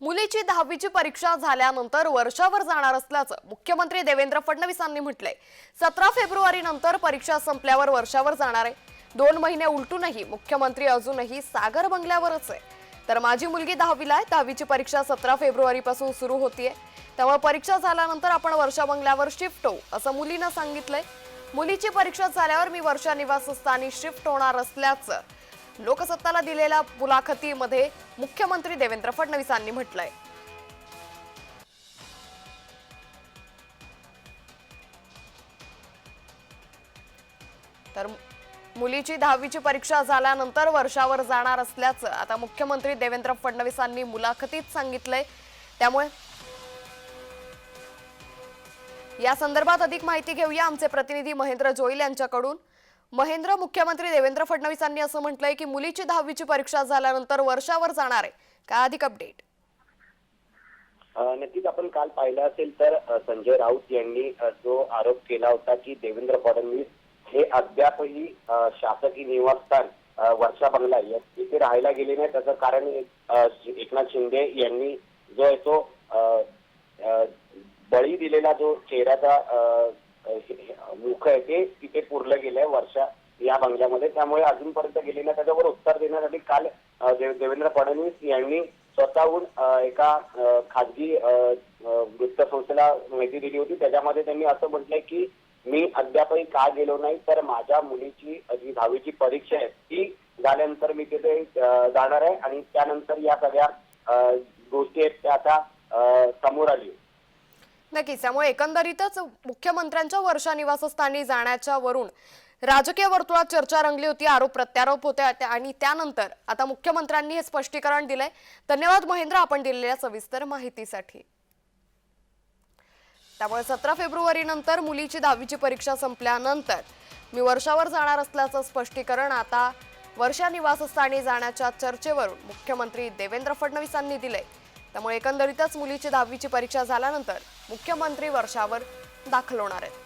मुलीची दहावीची परीक्षा झाल्यानंतर वर्षावर जाणार असल्याचं मुख्यमंत्री देवेंद्र फडणवीसांनी म्हटलंय. सतरा फेब्रुवारी नंतर परीक्षा संपल्यावर वर्षावर जाणार आहे. दोन महिने उलटूनही मुख्यमंत्री अजूनही सागर बंगल्यावरच आहे. तर माझी मुलगी दहावीला आहे दहावीची परीक्षा सतरा फेब्रुवारीपासून सुरू होतीये. त्यामुळे परीक्षा झाल्यानंतर आपण वर्षा बंगल्यावर शिफ्ट होऊ असं मुलीनं सांगितलंय. मुलीची परीक्षा झाल्यावर मी वर्षा निवासस्थानी शिफ्ट होणार असल्याचं लोकसत्ताला दिलेल्या मुलाखतीमध्ये मुख्यमंत्री देवेंद्र फडणवीसांनी म्हटलंय. तर मुलीची दहावीची परीक्षा झाल्यानंतर वर्षावर जाणार असल्याचं आता मुख्यमंत्री देवेंद्र फडणवीसांनी मुलाखतीत सांगितलंय. त्यामुळे या संदर्भात अधिक माहिती घेऊया. आमचे प्रतिनिधी महेंद्र जोईल यांच्याकडून. महेंद्र मुख्यमंत्री देवेंद्र फडणवीसांनी असं म्हटलंय की मुलीची दहावीची परीक्षा झाल्यानंतर वर्षावर जाणार. आहे का अधिक अपडेट नक्कीच आपण काल पाहिलं असेल तर संजय राऊत यांनी जो आरोप केला होता की देवेंद्र फडणवीस हे अद्यापही शासकीय निवासस्थान वर्षा बंगला या- इथे राहायला गेले नाही त्याचं कारण एकनाथ शिंदे यांनी जो आहे तो बळी दिलेला जो चेहऱ्याचा मुख आहे ते तिथे पुरलं गेलंय वर्षा या बंगल्यामध्ये. त्यामुळे अजूनपर्यंत गेले नाही. त्याच्यावर उत्तर देण्यासाठी काल देवेंद्र फडणवीस यांनी स्वतःहून एका खाजगी वृत्तसंस्थेला माहिती दिली होती. त्याच्यामध्ये त्यांनी असं म्हटलंय की मी अद्यापही का गेलो नाही तर माझ्या मुलीची जी दहावीची परीक्षा आहे ती झाल्यानंतर मी तिथे जाणार आहे आणि त्यानंतर या सगळ्या गोष्टी आहेत त्या आता समोर आली नक्कीच त्यामुळे एकंदरीतच मुख्यमंत्र्यांच्या वर्षा निवासस्थानी जाण्याच्या वरून राजकीय वर्तुळात चर्चा रंगली होती आरोप प्रत्यारोप होते आणि त्यानंतर आता मुख्यमंत्र्यांनी हे स्पष्टीकरण दिलंय. धन्यवाद महेंद्र आपण दिलेल्या सविस्तर माहितीसाठी. त्यामुळे सतरा फेब्रुवारी नंतर मुलीची दहावीची परीक्षा संपल्यानंतर मी वर्षावर जाणार असल्याचं स्पष्टीकरण आता वर्षा निवासस्थानी जाण्याच्या चर्चेवरून मुख्यमंत्री देवेंद्र फडणवीसांनी दिले त्यामुळे एकंदरीतच मुलीची दहावीची परीक्षा झाल्यानंतर मुख्यमंत्री वर्षावर दाखल होणार आहेत.